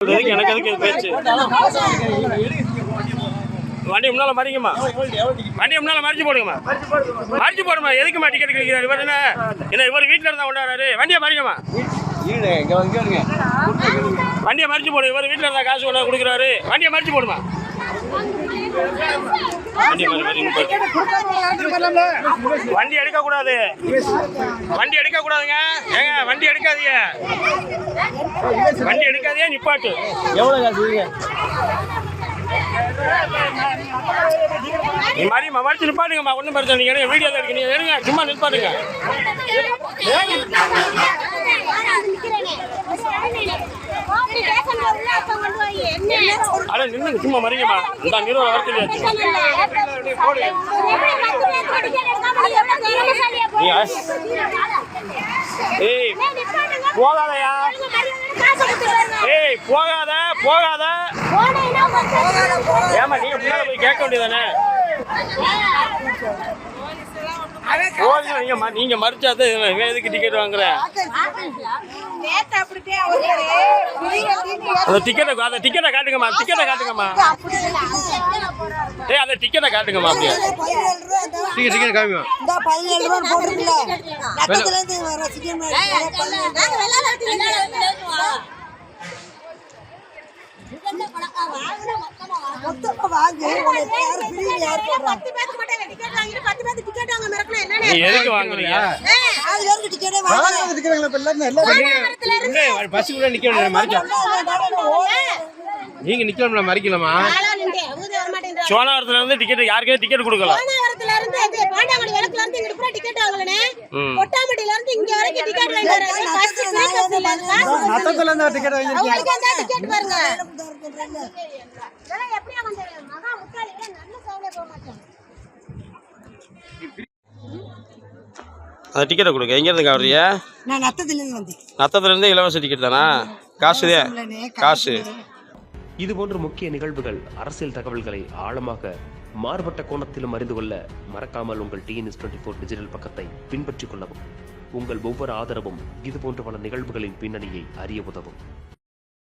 எதுக்கு எனக்கு எதுக்கு இது பேச்சு. வண்டி முன்னால மறிங்கம்மா வண்டி முன்னால மறிச்சு போடுங்கம்மா. மறிச்சு போடுமா எதுக்குமா டிக்கெட் கிடைக்கிறாரு இவர் என்ன? என்ன இவர் வீட்டில் இருந்தா கொண்டாடுறாரு? வண்டியை மறிங்கம்மா வண்டியை மறிச்சு போடு. இவர் வீட்டில் இருந்தா காசு கொண்டாந்து கொடுக்குறாரு. வண்டியை மறிச்சு போடுமா? நிப்பாட்டு. வண்டி எடுக்க கூடாது வண்டி எடுக்க கூடாதுங்க ஏங்க வண்டி எடுக்காதீங்க. வண்டி எடுக்காதீங்க நிப்பாட்டு. எவ்வளோ காசு இதுங்க நீ மாதிரி மறைச்சு நிப்பாட்டுங்கம்மா. ஒன்றும் பிரச்சனை நீங்க எடுங்க வீடியோ தான் எடுக்க நீங்க எடுங்க சும்மா நிப்பாட்டுங்க. அட நின்னுங்க சும்மா மறிங்கம்மா. இந்த நிறுவனம் வர சொல்லியாச்சு ஏய் போகாதயா. ஏய் போகாத போகாத. ஏமா நீங்க முன்னால போய் கேட்க வேண்டியதானே நீங்க நீங்க மறிச்சாத இவன் எதுக்கு டிக்கெட் வாங்குற? அந்த டிக்கெட்டை அந்த டிக்கெட்டை காட்டுங்கம்மா டிக்கெட்டை காட்டுங்கம்மா. ஏய் அந்த டிக்கெட்டை காட்டுங்கம்மா அப்படியே. டிக்கெட் இந்த இருந்து வாங்கி. எதுக்கு வாங்குறீங்க? டிக்கெட்டே வாங்க. பஸ்ஸுக்குள்ள நிக்க வேண்டிய மறிக்க நீங்க நிக்கலாம்ல மறிக்கலாமா சோழவரத்துல இருந்து டிக்கெட் யாருக்கே டிக்கெட் கொடுக்கல. கொட்டாமட்டில இருந்து இங்க வரைக்கும் டிக்கெட் பஸ் நத்தத்துல இருந்து டிக்கெட் அவங்களுக்கு அந்த டிக்கெட் பாருங்க. இதெல்லாம் எப்படி அவன் தெரியும்? மகா முட்டாளிகளே, நல்ல சாவலே போக மாட்டான். அந்த டிக்கெட்டை கொடுங்க. எங்க இருந்து வர்றீங்க நான் நத்தத்துல இருந்து வந்தேன். நத்தத்துல இருந்து இலவச டிக்கெட் தானா? காசு காசு இதுபோன்ற முக்கிய நிகழ்வுகள் அரசியல் தகவல்களை ஆழமாக மாறுபட்ட கோணத்திலும் அறிந்து கொள்ள மறக்காமல் உங்கள் டிஎன்எஸ் டுவெண்ட்டி ஃபோர் டிஜிட்டல் பக்கத்தை பின்பற்றிக் கொள்ளவும். உங்கள் ஒவ்வொரு ஆதரவும் இதுபோன்ற பல நிகழ்வுகளின் பின்னணியை அறிய உதவும்.